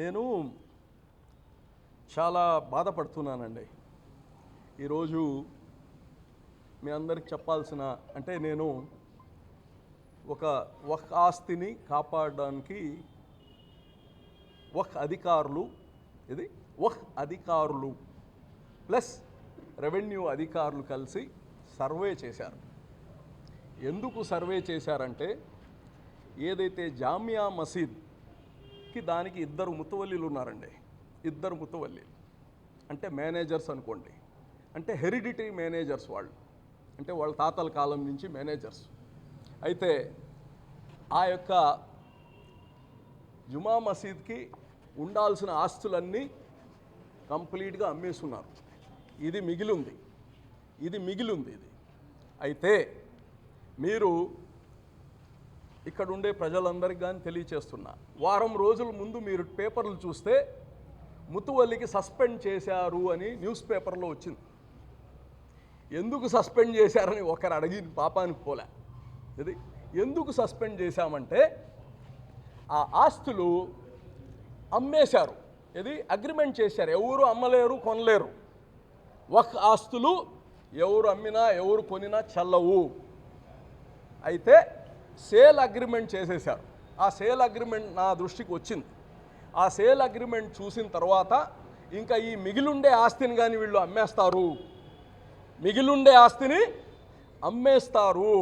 నేను చాలా బాధపడుతున్నానండి. ఈరోజు మీ అందరికి చెప్పాల్సిన అంటే నేను ఒక ఒక ఆస్తిని కాపాడడానికి ఒక అధికారులు ఇది ఒక అధికారులు ప్లస్ రెవెన్యూ అధికారులు కలిసి సర్వే చేశారు. ఎందుకు సర్వే చేశారంటే ఏదైతే జామియా మసీద్ దానికి ఇద్దరు ముతవల్లీలు ఉన్నారండి. ఇద్దరు ముతవల్లీలు. అంటే మేనేజర్స్ అనుకోండి. అంటే హెరిడిటరీ మేనేజర్స్ వాళ్ళు. అంటే వాళ్ళ తాతల కాలం నుంచి మేనేజర్స్. అయితే ఆ యొక్క జుమా మసీద్కి ఉండాల్సిన ఆస్తులన్నీ కంప్లీట్గా అమ్మేస్తున్నారు ఇది మిగిలింది. ఇది మిగిలింది ఇది. అయితే మీరు ఇక్కడ ఉండే ప్రజలందరికీ కానీ తెలియచేస్తున్నా. వారం రోజుల ముందు మీరు పేపర్లు చూస్తే ముతువల్లికి సస్పెండ్ చేశారు అని న్యూస్ పేపర్లో వచ్చింది. ఎందుకు సస్పెండ్ చేశారని ఒకరు అడిగి పాపానికి పోలే. ఇది ఎందుకు సస్పెండ్ చేశామంటే ఆ ఆస్తులు అమ్మేశారు. ఇది అగ్రిమెంట్ చేశారు. ఎవరు అమ్మలేరు కొనలేరు. ఒక ఆస్తులు ఎవరు అమ్మినా ఎవరు కొనినా చల్లవు. అయితే సేల్ అగ్రిమెంట్ చేసేసారు ఆ సేల్ అగ్రిమెంట్ నా దృష్టికి వచ్చింది. ఆ సేల్ అగ్రిమెంట్ చూసిన తర్వాత ఇంకా ఈ మిగిలుండే ఆస్తిని కానీ వీళ్ళు అమ్మేస్తారు. మిగిలుండే ఆస్తిని అమ్మేస్తారు.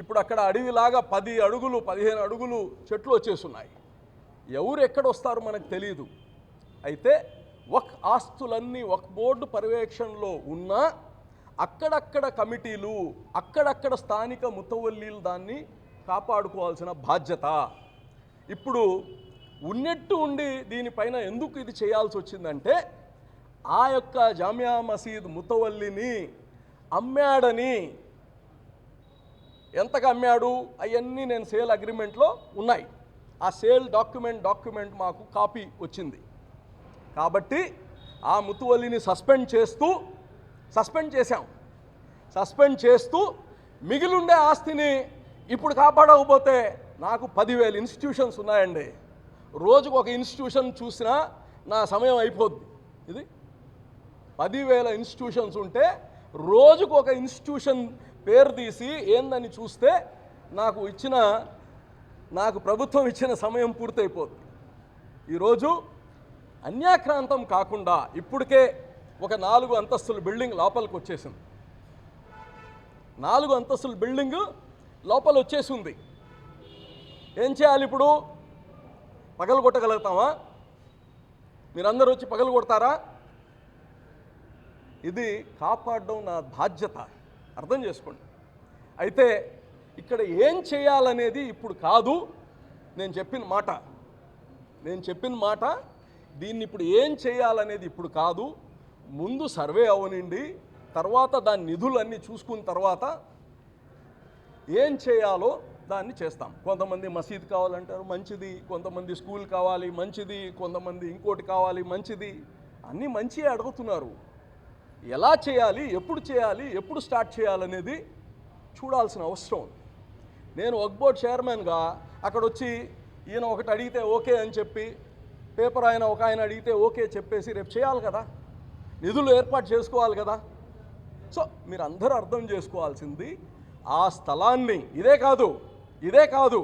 ఇప్పుడు అక్కడ అడవిలాగా పది అడుగులు పదిహేను అడుగులు చెట్లు వచ్చేస్తున్నాయి ఎవరు ఎక్కడ వస్తారు మనకు తెలియదు అయితే ఒక ఆస్తులన్నీ ఒక బోర్డు పర్యవేక్షణలో ఉన్నా అక్కడక్కడ కమిటీలు అక్కడక్కడ స్థానిక ముతవల్లీలు దాన్ని కాపాడుకోవాల్సిన బాధ్యత. ఇప్పుడు ఉన్నట్టు ఉండి దీనిపైన ఎందుకు ఇది చేయాల్సి వచ్చిందంటే ఆ యొక్క జామియా మసీద్ ముతవల్లిని అమ్మాడని ఎంతకు అమ్మాడు అవన్నీ నేను సేల్ అగ్రిమెంట్లో ఉన్నాయి. ఆ సేల్ డాక్యుమెంట్ డాక్యుమెంట్ మాకు కాపీ వచ్చింది. కాబట్టి ఆ ముతువల్లిని సస్పెండ్ చేస్తూ సస్పెండ్ చేశాం. సస్పెండ్ చేస్తూ మిగిలిండే ఆస్తిని ఇప్పుడు కాపాడకపోతే నాకు పదివేల ఇన్స్టిట్యూషన్స్ ఉన్నాయండి. రోజుకు ఒక ఇన్స్టిట్యూషన్ చూసినా నా సమయం అయిపోద్ది. ఇది పదివేల ఇన్స్టిట్యూషన్స్ ఉంటే రోజుకు ఒక ఇన్స్టిట్యూషన్ పేరు తీసి ఏందని చూస్తే నాకు ఇచ్చిన నాకు ప్రభుత్వం ఇచ్చిన సమయం పూర్తయిపోద్ది. ఈరోజు అన్యాక్రాంతం కాకుండా ఇప్పటికే ఒక నాలుగు అంతస్తుల బిల్డింగ్ లోపలికి వచ్చేసింది. నాలుగు అంతస్తుల బిల్డింగ్ లోపల వచ్చేసింది ఏం చేయాలి ఇప్పుడు? పగలు కొట్టగలుగుతామా? మీరందరూ వచ్చి పగలు కొడతారా? ఇది కాపాడడం నా బాధ్యత. అర్థం చేసుకోండి. అయితే ఇక్కడ ఏం చేయాలనేది ఇప్పుడు కాదు. నేను చెప్పిన మాట. నేను చెప్పిన మాట దీన్ని ఇప్పుడు ఏం చేయాలనేది ఇప్పుడు కాదు. ముందు సర్వే అవనండి తర్వాత దాని నిధులన్నీ చూసుకున్న తర్వాత ఏం చేయాలో దాన్ని చేస్తాం. కొంతమంది మసీద్ కావాలంటారు మంచిది. కొంతమంది స్కూల్ కావాలి మంచిది. కొంతమంది ఇంకోటి కావాలి మంచిది. అన్నీ మంచి అడుగుతున్నారు. ఎలా చేయాలి ఎప్పుడు చేయాలి ఎప్పుడు స్టార్ట్ చేయాలనేది చూడాల్సిన అవసరం ఉంది. నేను వక్ బోర్డ్ చైర్మన్గా అక్కడ వచ్చి ఈయన ఒకటి అడిగితే ఓకే అని చెప్పి పేపర్ ఆయన ఒక ఆయన అడిగితే ఓకే చెప్పేసి రేపు చేయాలి కదా. నిధులు ఏర్పాటు చేసుకోవాలి కదా. సో మీరు అందరూ అర్థం చేసుకోవాల్సింది ఆ స్థలాన్ని ఇదే కాదు ఇదే కాదు.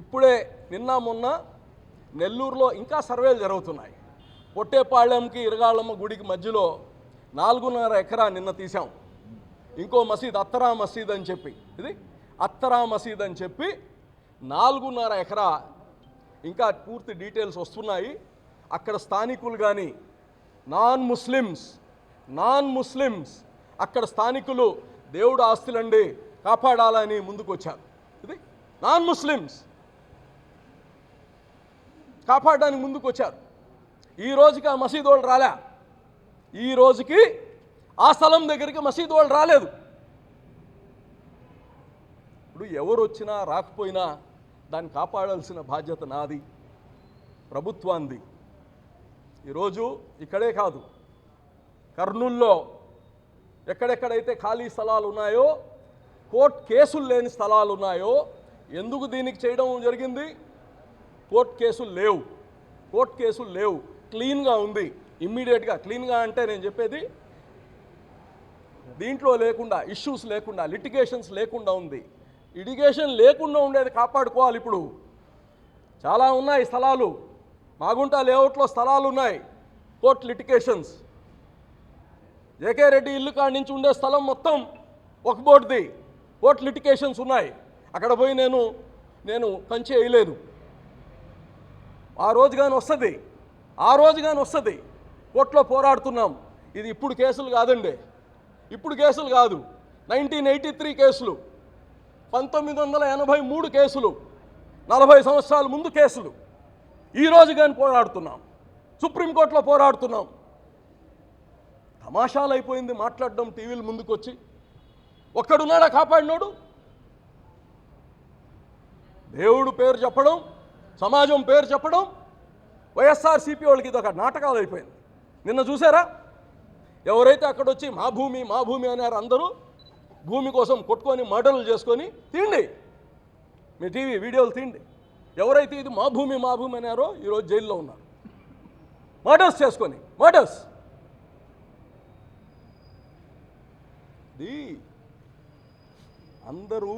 ఇప్పుడే నిన్న మొన్న నెల్లూరులో ఇంకా సర్వేలు జరుగుతున్నాయి. పొట్టేపాళ్యంకి ఇరగాళ్ళమ్మ గుడికి మధ్యలో నాలుగున్నర ఎకరా నిన్న తీసాం ఇంకో మసీద్ అత్తరా మసీద్ అని చెప్పి ఇది అత్తరా మసీద్ అని చెప్పి నాలుగున్నర ఎకరా ఇంకా పూర్తి డీటెయిల్స్ వస్తున్నాయి. అక్కడ స్థానికులు కానీ నాన్ ముస్లిమ్స్ నాన్ ముస్లిమ్స్ అక్కడ స్థానికులు దేవుడు ఆస్తులండి కాపాడాలని ముందుకు వచ్చారు ఇది నాన్ ముస్లిమ్స్ కాపాడడానికి ముందుకు వచ్చారు ఈ రోజుకి ఆ మసీదు వాళ్ళు రాలే. ఈ రోజుకి ఆ స్థలం దగ్గరికి మసీదు వాళ్ళు రాలేదు. ఇప్పుడు ఎవరు వచ్చినా రాకపోయినా దాన్ని కాపాడాల్సిన బాధ్యత నాది ప్రభుత్వాంది ఈరోజు ఇక్కడే కాదు కర్నూల్లో ఎక్కడెక్కడైతే ఖాళీ స్థలాలు ఉన్నాయో కోర్ట్ కేసులు లేని స్థలాలు ఉన్నాయో ఎందుకు దీనికి చేయడం జరిగింది? కోర్ట్ కేసులు లేవు. కోర్ట్ కేసులు లేవు. క్లీన్గా ఉంది. ఇమ్మీడియట్గా క్లీన్గా అంటే నేను చెప్పేది దీంట్లో లేకుండా ఇష్యూస్ లేకుండా లిటిగేషన్స్ లేకుండా ఉంది. ఇడిగేషన్ లేకుండా ఉండేది కాపాడుకోవాలి ఇప్పుడు. చాలా ఉన్నాయి స్థలాలు. మాగుంట లేఅవుట్లో స్థలాలు ఉన్నాయి. Court litigations. జేకే రెడ్డి ఇల్లు కాడి నుంచి ఉండే స్థలం మొత్తం ఒక బోర్డుది. కోర్ట్ లిటికేషన్స్ ఉన్నాయి. అక్కడ పోయి నేను నేను కంచి వేయలేదు. ఆ రోజు కానీ వస్తుంది. ఆ రోజు కానీ వస్తుంది. కోర్టులో పోరాడుతున్నాం. ఇది ఇప్పుడు కేసులు కాదండి. ఇప్పుడు కేసులు కాదు. నైన్టీన్ ఎయిటీ త్రీ కేసులు. పంతొమ్మిది వందల ఎనభై మూడు కేసులు. నలభై సంవత్సరాల ముందు కేసులు. ఈ కానీ పోరాడుతున్నాం. సుప్రీంకోర్టులో పోరాడుతున్నాం. తమాషాలు అయిపోయింది మాట్లాడడం టీవీల ముందుకు వచ్చి ఒక్కడున్నాడా కాపాడినోడు? దేవుడు పేరు చెప్పడం సమాజం పేరు చెప్పడం వైఎస్ఆర్సీపీ వాళ్ళకి ఇది ఒక నాటకాలు అయిపోయింది. నిన్న చూసారా? ఎవరైతే అక్కడ వచ్చి మా భూమి మా భూమి అన్నారు అందరూ భూమి కోసం కొట్టుకొని మర్డర్లు చేసుకొని తిండి. మీ టీవీ వీడియోలు తిండి. ఎవరైతే ఇది మా భూమి మా భూమి అన్నారో ఈరోజు జైల్లో ఉన్నారు. మర్డర్స్ చేసుకొని మర్డర్స్ ఇది అందరూ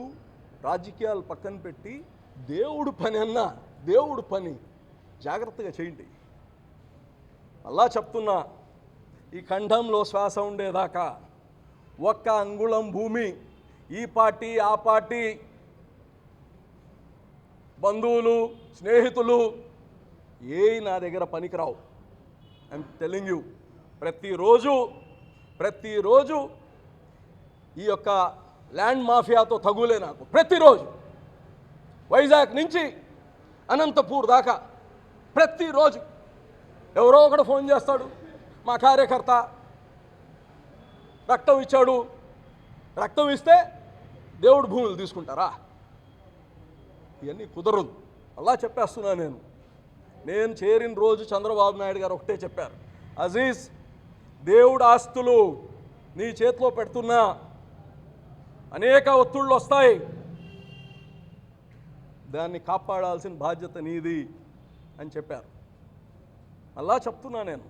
రాజకీయాలు పక్కన పెట్టి దేవుడు పని అన్నా దేవుడు పని. జాగ్రత్తగా చేయండి. అలా చెప్తున్నా ఈ ఖండంలో శ్వాస ఉండేదాకా ఒక్క అంగుళం భూమి ఈ పార్టీ ఆ పార్టీ బంధువులు స్నేహితులు ఏ నా దగ్గర పనికిరావు. ఐఎమ్ టెలింగ్ యూ ప్రతిరోజు ప్రతిరోజు ఈ యొక్క ల్యాండ్ మాఫియాతో తగులే నాకు. ప్రతిరోజు. వైజాగ్ నుంచి అనంతపూర్ దాకా. ప్రతిరోజు. ఎవరో ఒకడు ఫోన్ చేస్తాడు. మా కార్యకర్త రక్తం ఇచ్చాడు. రక్తం ఇస్తే దేవుడు భూములు తీసుకుంటారా? ఇవన్నీ కుదరదు. అలా చెప్పేస్తున్నా నేను. నేను చేరిన రోజు చంద్రబాబు నాయుడు గారు ఒకటే చెప్పారు. అజీజ్ దేవుడు ఆస్తులు నీ చేతిలో పెడుతున్నా. అనేక ఒత్తిళ్ళు వస్తాయి. దాన్ని కాపాడాల్సిన బాధ్యత నీది అని చెప్పారు. అలా చెప్తున్నా నేను.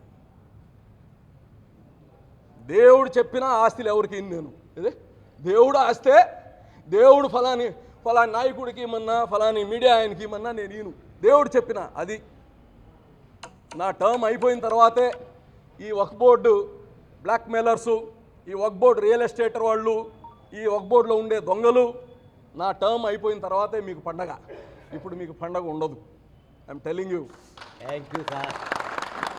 దేవుడు చెప్పిన ఆస్తులు ఎవరికి నేను. ఇదే దేవుడు ఆస్తే దేవుడు ఫలాని ఫలాని నాయకుడికి ఇమ్మన్నా ఫలాని మీడియా ఆయనకి ఇమ్మన్నా నేను ఈను దేవుడు చెప్పిన అది. నా టర్మ్ అయిపోయిన తర్వాతే ఈ వక్ బోర్డు బ్లాక్మెయిలర్సు ఈ వక్ బోర్డు రియల్ ఎస్టేటర్ వాళ్ళు ఈ వక్ బోర్డులో ఉండే దొంగలు నా టర్మ్ అయిపోయిన తర్వాతే మీకు పండగ. ఇప్పుడు మీకు పండగ ఉండదు. I'm telling you thank you sir